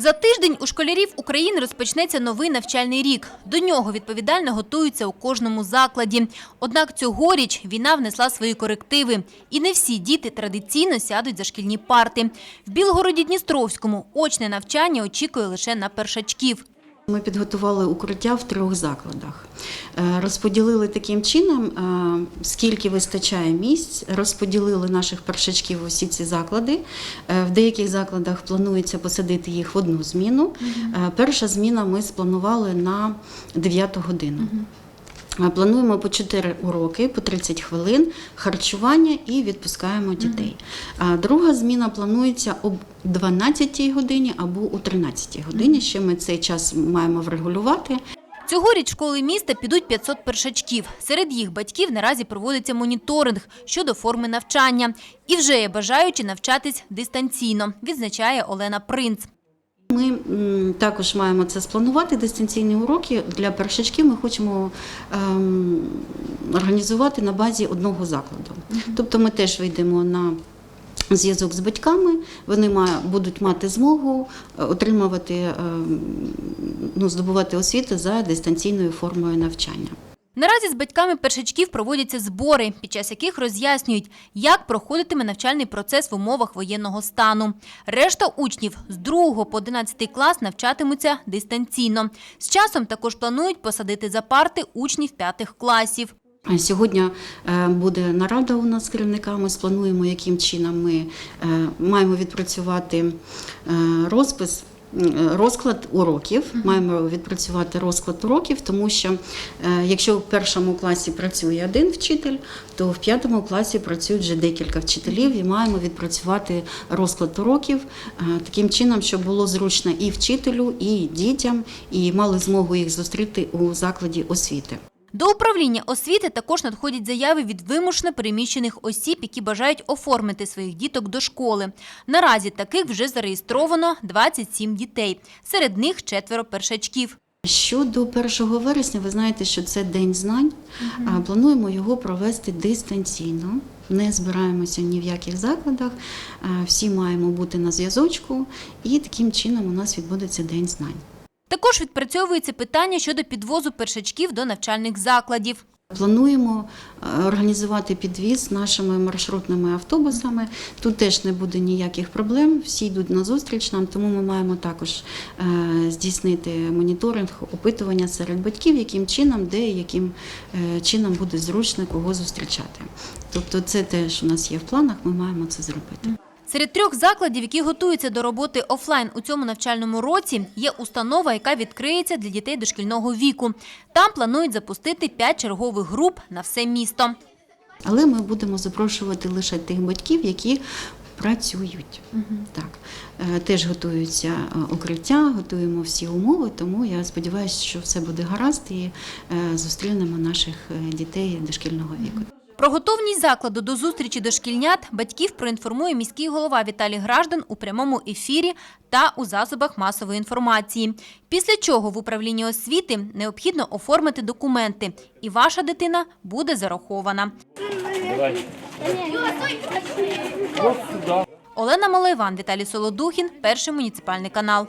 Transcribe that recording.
За тиждень у школярів України розпочнеться новий навчальний рік. До нього відповідально готуються у кожному закладі. Однак цьогоріч війна внесла свої корективи. І не всі діти традиційно сядуть за шкільні парти. В Білгороді-Дністровському очне навчання очікує лише на першачків. Ми підготували укриття в трьох закладах. Е, Розподілили таким чином, е, скільки вистачає місць, розподілили наших першачків у усі ці заклади. Е, В деяких закладах планується посадити їх в одну зміну. Перша зміна ми спланували на 9 годину. Плануємо по 4 уроки, по 30 хвилин, харчування і відпускаємо дітей. А друга зміна планується об 12-й годині або о 13-й годині. Ще ми цей час маємо врегулювати. Цьогоріч школи міста підуть 500 першачків. Серед їх батьків наразі проводиться моніторинг щодо форми навчання. І вже є бажаючі навчатись дистанційно, відзначає Олена Принц. Ми також маємо це спланувати. Дистанційні уроки для першачків ми хочемо ем, організувати на базі одного закладу. Тобто ми теж вийдемо на зв'язок з батьками, вони ма- будуть мати змогу е, отримувати, ем, ну, здобувати освіту за дистанційною формою навчання. Наразі з батьками першачків проводяться збори, під час яких роз'яснюють, як проходитиме навчальний процес в умовах воєнного стану. Решта учнів з 2 по 11 клас навчатимуться дистанційно. З часом також планують посадити за парти учнів п'ятих класів. Сьогодні е, буде нарада у нас з керівниками. Сплануємо, яким чином ми е, маємо відпрацювати е, розпис. Розклад уроків маємо відпрацювати розклад уроків, тому що е, якщо в першому класі працює один вчитель, то в п'ятому класі працюють вже декілька вчителів, і маємо відпрацювати розклад уроків е, таким чином, щоб було зручно і вчителю, і дітям, і мали змогу їх зустріти у закладі освіти. До управління освіти також надходять заяви від вимушено переміщених осіб, які бажають оформити своїх діток до школи. Наразі таких вже зареєстровано 27 дітей. Серед них четверо першачків. Щодо 1 вересня, ви знаєте, що це день знань. Плануємо його провести дистанційно. Не збираємося ні в яких закладах. Всі маємо бути на зв'язочку, і таким чином у нас відбудеться день знань. Також відпрацьовується питання щодо підвозу першачків до навчальних закладів. Плануємо е, організувати підвіз нашими маршрутними автобусами. Тут теж не буде ніяких проблем. Всі йдуть на зустріч нам, тому ми маємо також е, здійснити моніторинг, опитування серед батьків, яким чином, де яким е, чином буде зручно кого зустрічати. Тобто, це теж у нас є в планах. Ми маємо це зробити. Серед трьох закладів, які готуються до роботи офлайн у цьому навчальному році, є установа, яка відкриється для дітей дошкільного віку. Там планують запустити п'ять чергових груп на все місто. Але ми будемо запрошувати лише тих батьків, які працюють. Так. Е, Теж готуються е, укриття, готуємо всі умови, тому я сподіваюся, що все буде гаразд і е, зустрінемо наших дітей дошкільного віку. Про готовність закладу до зустрічі дошкільнят батьків проінформує міський голова Віталій Граждан у прямому ефірі та у засобах масової інформації. Після чого в управлінні освіти необхідно оформити документи, і ваша дитина буде зарахована. Олена Малайван, Віталій Солодухін, перший муніципальний канал.